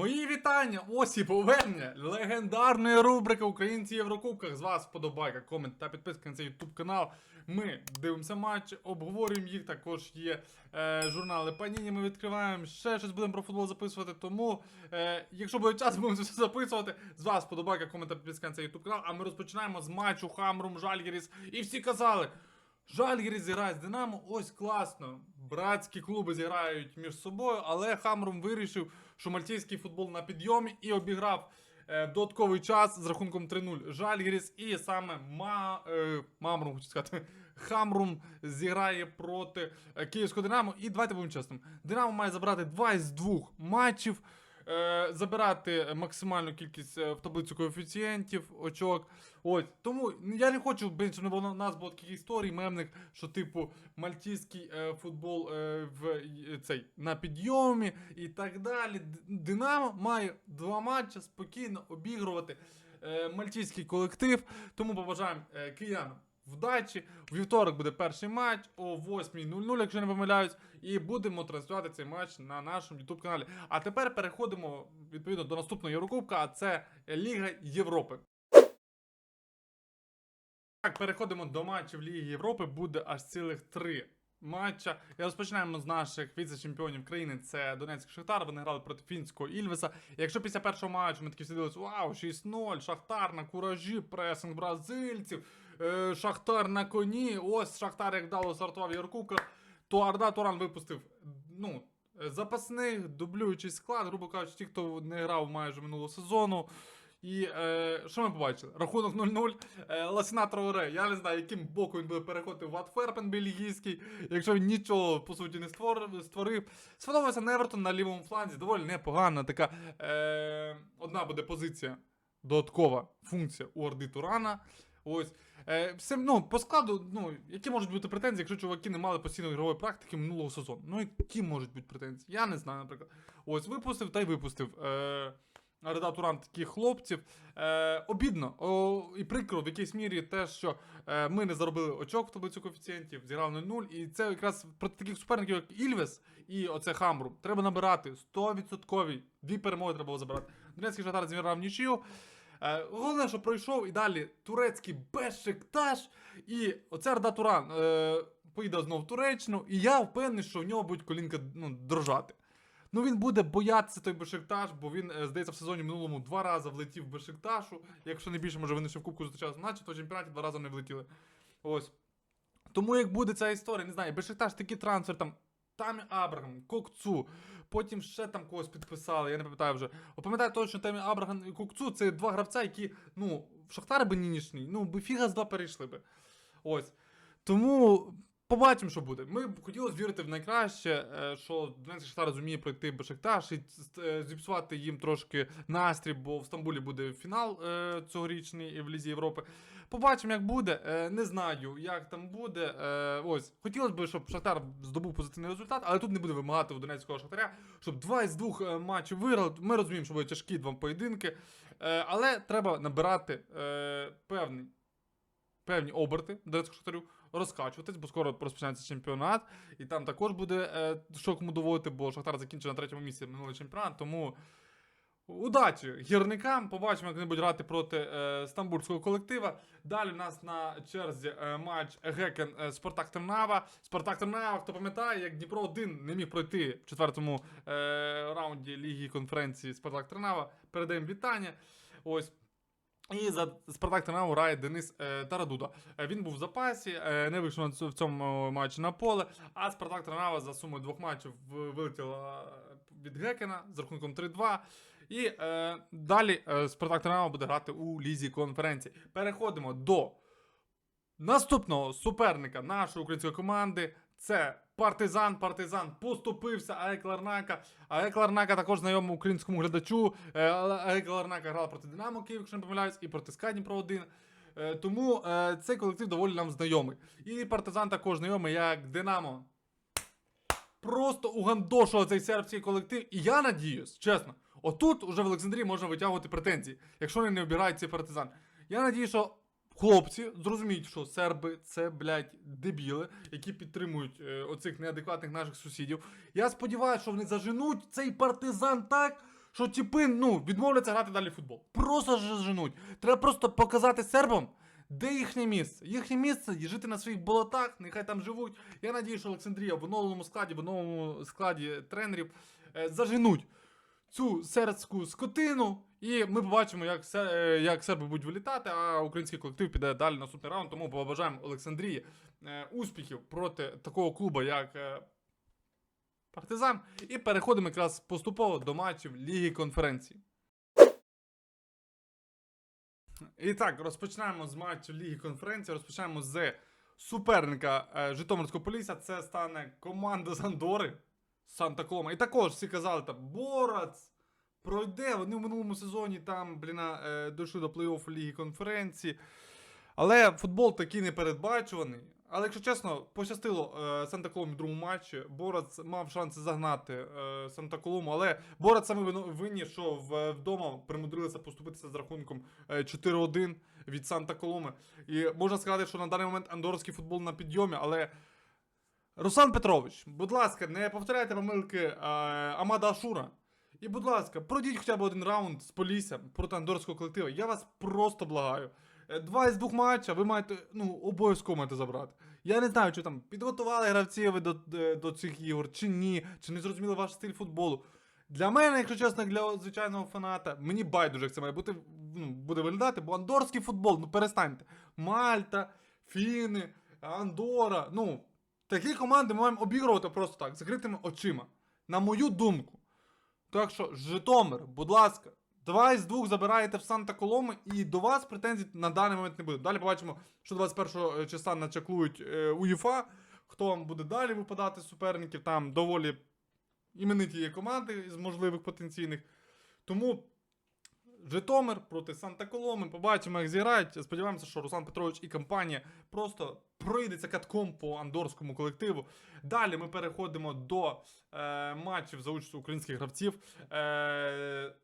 Мої вітання! Ось і повернення легендарної рубрики Українці Єврокубках. З вас вподобайка, комент та підписка на цей YouTube канал. Ми дивимося матчі, обговорюємо їх. Також є е, журнали Паніні. Ми відкриваємо ще щось будемо про футбол записувати. Тому, е, якщо буде час, будемо все записувати. З вас вподобайка, комент та підписка на цей YouTube канал. А ми розпочинаємо з матчу Хамрум Жальгіріс. І всі казали. Жальгіріс зіграє з Динамо, ось класно. Братські клуби зіграють між собою, але Хамрум вирішив, що мальтійський футбол на підйомі і обіграв е, додатковий час з рахунком 3-0 Жальгіріс. І саме Ма, е, Мамрум, хочу сказати, Хамрум зіграє проти е, Київського Динамо. І давайте будемо чесним. Динамо має забрати 2 із 2 матчів. Е, забирати максимальну кількість е, в таблицю коефіцієнтів, очок. Ось. Тому я не хочу, щоб у нас було таких історій мемних, що, типу, мальтійський е, футбол в цей на підйомі і так далі. Динамо має два матчі спокійно обігрувати мальтійський колектив. Тому побажаємо киянам. Вдачі, вівторок буде перший матч о 8.00, якщо не помиляюсь, і будемо транслювати цей матч на нашому YouTube каналі. А тепер переходимо відповідно до наступного Єврокубка, а це Ліга Європи. Так, переходимо до матчів Ліги Європи. Буде аж цілих три матча. І розпочинаємо з наших віце-чемпіонів країни. Це Донецький Шахтар. Вони грали проти фінського Ільвеса. І якщо після першого матчу ми такі всі дивилися, вау, 6-0, Шахтар на куражі, пресинг бразильців, е, Шахтар на коні. Ось Шахтар як дало стартував Єврокубка, то Арда Туран випустив. Ну, запасних, дублюючий склад, грубо кажучи, ті, хто не грав майже минулого сезону. І е, що ми побачили? Рахунок 0-0. Е, Ласіна Траоре. Я не знаю, яким боком він буде переходити в Ватферпен бельгійський, якщо він нічого по суті не створ- створив. Сподобався Невертон на лівому фланзі. Доволі непогана така. Е, одна буде позиція, додаткова функція у Орди Турана. Ось. Е, ну, по складу, ну, які можуть бути претензії, якщо чуваки не мали постійної ігрової практики минулого сезону? Ну, які можуть бути претензії? Я не знаю, наприклад. Ось випустив та й випустив. Е, Реда Туран таких хлопців. Е, обідно о, і прикро в якійсь мірі те, що е, ми не заробили очок в таблицю коефіцієнтів, зіграли 0-0. І це якраз проти таких суперників, як Ільвес і оце Хамру, треба набирати 100%. Дві перемоги треба було забирати. Донецький Шахтар зіграв нічию. Е, головне, що пройшов і далі турецький Бешикташ. І оце Арда Туран е, поїде знову в Туреччину. І я впевнений, що в нього будуть колінка ну, дрожати. Ну він буде боятися той Бешикташ, бо він, е, здається, в сезоні минулому два рази влетів в Бешикташу. Якщо не більше, може вони ще в Кубку зустрічалися, наче то в чемпіонаті два рази не влетіли. Ось. Тому як буде ця історія, не знаю, Бешикташ такий трансфер, там Тамі Абрагам, Кокцу, потім ще там когось підписали, я не пам'ятаю вже. Пам'ятаю точно Тамі Абрагам і Кокцу це два гравця, які, ну, в Шахтар би нинішній, ну, би фіга з два перейшли би. Ось. Тому побачимо, що буде. Ми б хотілося вірити в найкраще, е, що Донецький Шахтар зуміє пройти Бешикташ і е, зіпсувати їм трошки настрій, бо в Стамбулі буде фінал е, цьогорічний в Лізі Європи. Побачимо, як буде. Не знаю, як там буде. Ось хотілося б, щоб Шахтар здобув позитивний результат, але тут не буде вимагати у Донецького Шахтаря, щоб два із двох матчів виграли. Ми розуміємо, що будуть тяжкі два поєдинки, але треба набирати певний певні оберти Донецького Шахтарю, розкачуватись, бо скоро розпочинається чемпіонат, і там також буде е, що кому доводити, бо Шахтар закінчив на третьому місці минулий чемпіонат. Тому удачі гірникам. Побачимо, як вони будуть грати проти е, стамбульського колектива. Далі у нас на черзі е, матч Гекен е, Спартак Тернава. Спартак Тернава, хто пам'ятає, як Дніпро 1 не міг пройти в четвертому е, раунді Ліги конференції Спартак Тернава. Передаємо вітання. Ось. І за Спартак Тернаву грає Денис е, Тарадуда. Е, він був в запасі, е, не вийшов в цьому матчі на поле. А Спартак Тернава за сумою двох матчів вилетіла від Гекена з рахунком 3-2. І е, далі е, Спартак Тернава буде грати у лізі конференції. Переходимо до наступного суперника нашої української команди. Це Партизан. Партизан поступився АЕК Ларнака. АЕК Ларнака також знайомий українському глядачу. Е, АЕК Ларнака грала проти Динамо Київ, якщо не помиляюсь, і проти СКА Дніпро 1. Е, Тому е, цей колектив доволі нам знайомий. І Партизан також знайомий як Динамо. Просто угандошував цей сербський колектив. І я надіюсь, чесно, отут уже в Олександрії можна витягувати претензії, якщо вони не обирають цей партизан. Я надію, що хлопці зрозуміють, що серби це, блядь, дебіли, які підтримують е, оцих неадекватних наших сусідів. Я сподіваюся, що вони заженуть цей партизан так, що тіпи ну, відмовляться грати далі в футбол. Просто женуть. Треба просто показати сербам, де їхнє місце. Їхнє місце і жити на своїх болотах, нехай там живуть. Я надію, що Олександрія в новому складі, в новому складі тренерів е, заженуть цю сербську скотину. І ми побачимо, як, е, як серби будуть вилітати, а український колектив піде далі на наступний раунд. Тому побажаємо Олександрії е, успіхів проти такого клубу, як е, Партизан. І переходимо якраз поступово до матчів Ліги конференції. І так, розпочинаємо з матчу Ліги конференції. Розпочинаємо з суперника Житомирського Полісся. Це стане команда з Андори Санта Колома. І також всі казали, там Борац пройде. Вони в минулому сезоні там, бліна, е, дійшли до плей-оффу Ліги конференції. Але футбол такий непередбачуваний. Але якщо чесно, пощастило е, Санта Коломі в другому матчі. Борац мав шанси загнати е, Санта Колому, але Борац саме винні, що вдома примудрилися поступитися з рахунком е, 4-1 від Санта Коломи. І можна сказати, що на даний момент андорський футбол на підйомі, але. Руслан Петрович, будь ласка, не повторяйте помилки е, Амада Ашура. І, будь ласка, пройдіть хоча б один раунд з Полісся проти андорського колективу. Я вас просто благаю. Е, Два із двох матча ви маєте, ну, обов'язково маєте забрати. Я не знаю, чи там підготували гравці ви до, е, до цих ігор, чи ні, чи не зрозуміли ваш стиль футболу. Для мене, якщо чесно, для звичайного фаната, мені байдуже, як це має бути, ну, буде виглядати, бо андорський футбол, ну перестаньте. Мальта, Фіни, Андора, ну, такі команди ми маємо обігрувати просто так, закритими очима. На мою думку. Так що, Житомир, будь ласка, два із двох забираєте в Санта Коломи, і до вас претензій на даний момент не буде. Далі побачимо, що 21 числа начаклують е, УЄФА. Хто вам буде далі випадати з суперників, там доволі імениті є команди з можливих потенційних. Тому Житомир проти Санта Коломи. Побачимо, як зіграють. Сподіваємося, що Руслан Петрович і компанія просто пройдеться катком по андорському колективу. Далі ми переходимо до е, матчів за участю українських гравців. Е,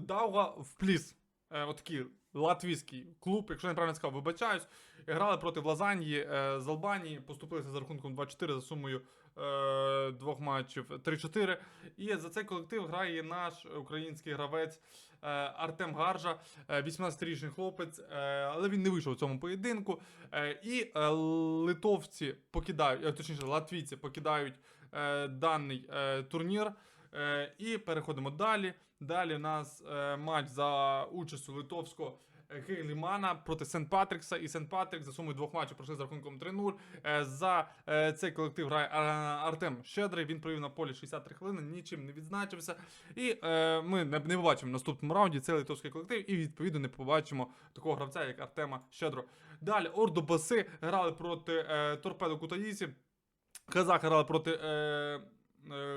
Дауга в пліс. Е, отакий латвійський клуб, якщо я неправильно сказав, вибачаюсь. Грали проти Лазанії е, з Албанії, поступилися за рахунком 2-4 за сумою е, двох матчів 3-4. І за цей колектив грає наш український гравець е, Артем Гаржа, е, 18-річний хлопець, е, але він не вийшов у цьому поєдинку. Е, і е, литовці покидають, е, точніше, латвійці покидають е, даний е, турнір. Е, і переходимо далі. Далі у нас е, матч за участю литовського е, Хейлімана проти Сент Патрікса. І Сент Патрік за сумою двох матчів пройшли з рахунком 3-0. Е, за цей колектив грає Артем Щедрий. Він провів на полі 63 хвилини, нічим не відзначився. І ми не, побачимо в наступному раунді цей литовський колектив, і відповідно не побачимо такого гравця, як Артема Щедро. Далі Ордо Баси грали проти Торпедо Кутаїсі. Казахи грали проти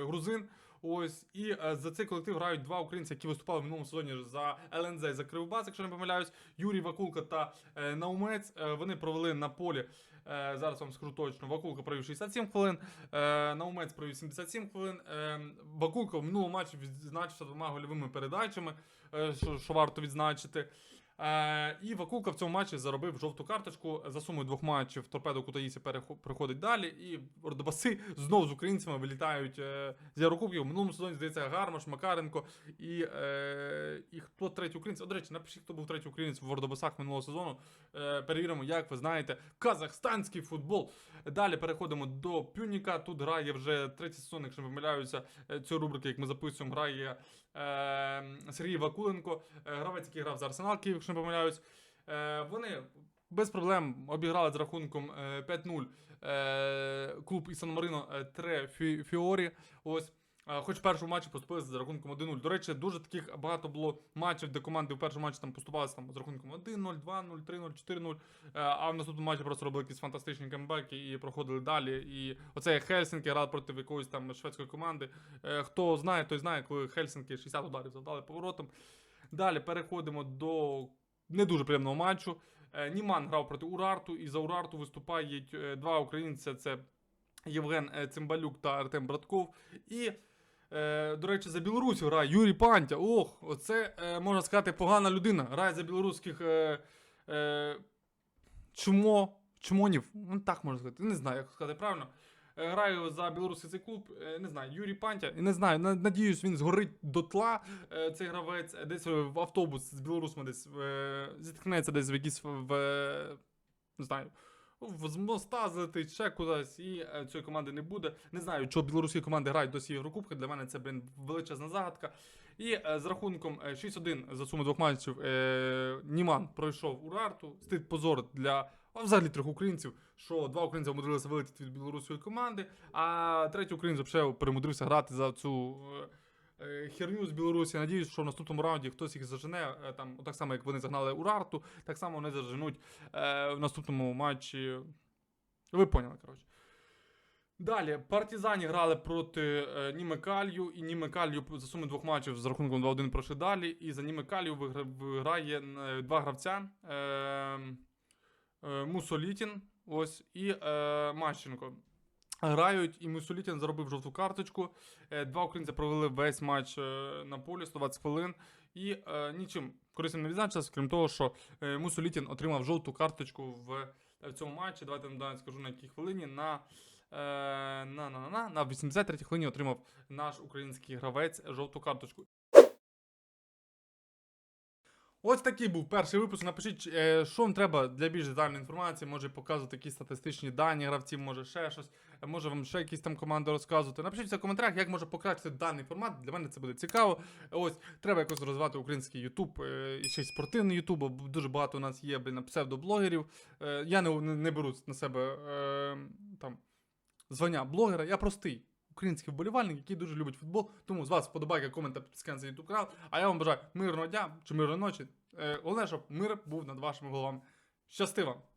грузин. Ось і е, за цей колектив грають два українці, які виступали в минулому сезоні за ЛНЗ за Кривбас, якщо не помиляюсь. Юрій Вакулка та е, Наумець. Е, вони провели на полі. Зараз вам скажу точно. Вакулка провів 67 хвилин, Наумець провів 77 хвилин. Вакулка в минулому матчі відзначився двома гольовими передачами, що, що варто відзначити. Е, і Вакулка в цьому матчі заробив жовту карточку за сумою двох матчів. Торпедо Кутаїсі перехо- приходить далі. І Ордобаси знову з українцями вилітають е, з Єврокубків. В минулому сезоні здається Гармаш, Макаренко і, е, і хто третій українець. О, до речі, напишіть, хто був третій українець в Ордобасах минулого сезону. Перевіримо, як ви знаєте, казахстанський футбол. Далі переходимо до Пюніка. Тут грає вже третій сезон, якщо не помиляюся, цієї рубрики, як ми записуємо, грає е, Сергій Вакуленко, гравець, який грав за Арсенал Київ, не помиляюсь. Е, вони без проблем обіграли з рахунком е, 5-0 е, клуб із Сан-Марино е, Тре Фіорі. Ось. Е, Хоч в першому матчі поступилися за рахунком 1-0. До речі, дуже таких багато було матчів, де команди в першому матчі там поступалися там, з рахунком 1-0, 2-0, 3-0, 4-0. Е, А в наступному матчі просто робили якісь фантастичні камбеки і проходили далі. І оце Хельсінки грав проти якоїсь там шведської команди. Е, Хто знає, той знає, коли Хельсінки 60 ударів завдали поворотом. Далі переходимо до не дуже приємного матчу. Е, Німан грав проти Урарту, і за Урарту виступають е, два українця: це Євген е, Цимбалюк та Артем Братков. І, до речі, за Білорусь грає Юрій Пантя. Ох, оце можна сказати погана людина. Грає за білоруських чмо, чмонів. Ну, так можна сказати. Не знаю, як сказати правильно. Е, Граю за білоруський цей клуб, е, не знаю, Юрій Пантя. Не знаю, надіюсь, він згорить дотла. е, Цей гравець десь в автобус з білорусами десь зіткнеться десь в якісь в, не знаю. З моста злетить ще кудись, і цієї команди не буде. Не знаю, чого білоруські команди грають досі Єврокубки. Для мене це блін, величезна загадка. І з рахунком е, 6-1 за суму двох матчів Німан пройшов Урарту. Стид позор для а взагалі трьох українців, що два українці умудрилися вилетіти від білоруської команди, а третій українець взагалі перемудрився грати за цю е, е, херню з Білорусі. Надіюсь, що в наступному раунді хтось їх зажене, е, там, так само, як вони загнали Урарту, так само вони заженуть в наступному матчі. Ви поняли, коротше. Далі, партизані грали проти е, Німекалью, і Німекалью за сумою двох матчів з рахунком 2-1 пройшли далі. І за Німекалью вигра- виграє е, два гравця: е, Мусолітін ось, і е, Мащенко. Грають, і Мусолітін заробив жовту карточку. Е, два українця провели весь матч е, на полі 120 хвилин. І е, нічим корисним не відзначився, крім того, що е, Мусолітін отримав жовту карточку в, в цьому матчі. Давайте я скажу на якій хвилині. На Е, на, на, на, на, на 83-й хвилині отримав наш український гравець жовту карточку. Ось такий був перший випуск. Напишіть, е, що вам треба для більш детальної інформації. Може показувати якісь статистичні дані гравців, може ще щось, е, може вам ще якісь там команди розказувати. Напишіть в коментарях, як може покращити даний формат. Для мене це буде цікаво. Ось треба якось розвивати український Ютуб, е, і ще й спортивний Ютуб, бо дуже багато у нас є блін, псевдоблогерів. Я не, не, беру на себе там звання блогера. Я простий український вболівальник, який дуже любить футбол. Тому з вас вподобайка, комент та підписка на YouTube канал. А я вам бажаю мирного дня чи мирної ночі. Е, головне, щоб мир був над вашими головами. Щасти вам!